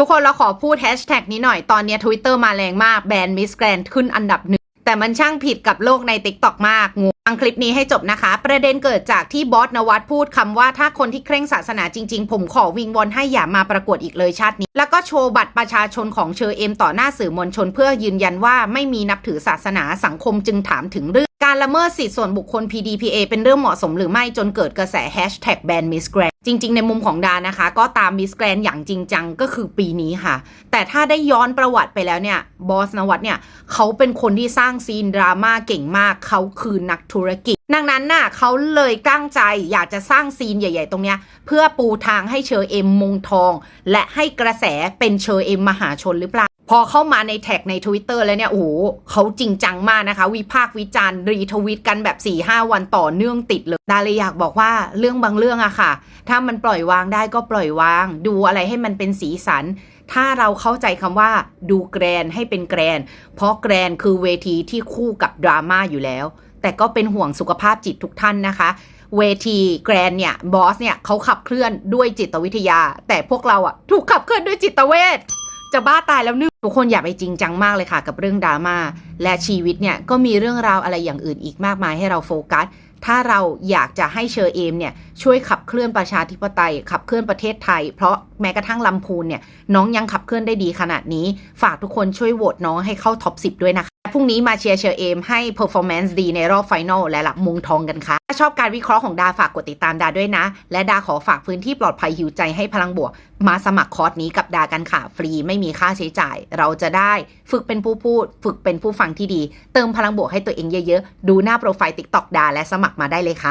ทุกคนเราขอพูดแฮชแท็กนี้หน่อยตอนนี้ทวิตเตอร์ Twitter มาแรงมากแบรนด์มิสแกรนขึ้นอันดับหนึ่งแต่มันช่างผิดกับโลกใน t ิ k t o k มากงูฟังคลิปนี้ให้จบนะคะ ประเด็นเกิดจากที่บอสนวัตพูดคำว่าถ้าคนที่เคร่งศาสนาจริง ๆ ผมขอวิงวอนให้อย่ามาประกวดอีกเลยชาตินี้ แล้วก็โชว์บัตรประชาชนของเชอเอมต่อหน้าสื่อมวลชน เพื่อยืนยันว่าไม่มีนับถือศาสนาสังคมจึงถามถึงเรื่องการละเมิดสิทธิส่วนบุคคล PDPA เป็นเรื่องเหมาะสมหรือไม่จนเกิดกระแสแฮชแท็กแบนมิสแกรน จริง ๆ ในมุมของดานะคะ ก็ตามมิสแกรนอย่างจริงจังก็คือปีนี้ค่ะ แต่ถ้าได้ย้อนประวัติไปแล้วเนี่ยบอสนวัตเนี่ยเขาเป็นคนที่สร้างซีนดราม่าเก่งมากเขาคือนักธุรกิจดังนั้นน่ะเขาเลยตั้งใจอยากจะสร้างซีนใหญ่ ๆ ตรงเนี้ยเพื่อปูทางให้เชอเอ็มมงทอง และให้กระแสเป็นเชอเอ็มมหาชนหรือเปล่า พอเข้ามาในแท็กใน Twitter แล้วเนี่ยโอ้โหเขาจริงจังมากนะคะ วิพากษ์วิจารณ์รีทวิตกันแบบ4-5วันต่อเนื่องติดเลย ดาเลยอยากบอกว่าเรื่องบางเรื่องอะค่ะ ถ้ามันปล่อยวางได้ก็ปล่อยวาง ดูอะไรให้มันเป็นสีสัน ถ้าเราเข้าใจคำว่าดูแกรนให้เป็นแกรน เพราะแกรนคือเวทีที่คู่กับดราม่าอยู่แล้ว แต่ก็เป็นห่วงสุขภาพจิตทุกท่านนะคะเวทีแกรนเนี่ยบอสเนี่ยเขาขับเคลื่อนด้วยจิตวิทยา แต่พวกเราอะถูกขับเคลื่อนด้วยจิตเวช จะบ้าตายแล้วนึกทุกคนอย่าไปจริงจังมากเลยค่ะ กับเรื่องดราม่าและชีวิตเนี่ยก็มีเรื่องราวอะไรอย่างอื่นอีกมากมายให้เราโฟกัส ถ้าเราอยากจะให้เชอเอมเนี่ยช่วยขับเคลื่อนประชาธิปไตย ขับเคลื่อนประเทศไทย เพราะแม้กระทั่งลำพูนเนี่ยน้องยังขับเคลื่อนได้ดีขนาดนี้ ฝากทุกคนช่วยโหวตน้องให้เข้าท็อป10 ด้วยนะคะ พรุ่งนี้มาเชียร์เชอเอมให้ performance ดีในรอบไฟนอลและหลับมงทองกันค่ะ ถ้าชอบการวิเคราะห์ของดาฝากกดติดตามดาด้วยนะ และดาขอฝากพื้นที่ปลอดภัยหิวใจให้พลังบวก มาสมัครคอร์สนี้กับดากันค่ะ ฟรีไม่มีค่าใช้จ่าย เราจะได้ฝึกเป็นผู้พูด ฝึกเป็นผู้ฟังที่ดี เติมพลังบวกให้ตัวเองเยอะๆ ดูหน้าโปรไฟล์ TikTok ดาและสมัครมาได้เลยค่ะ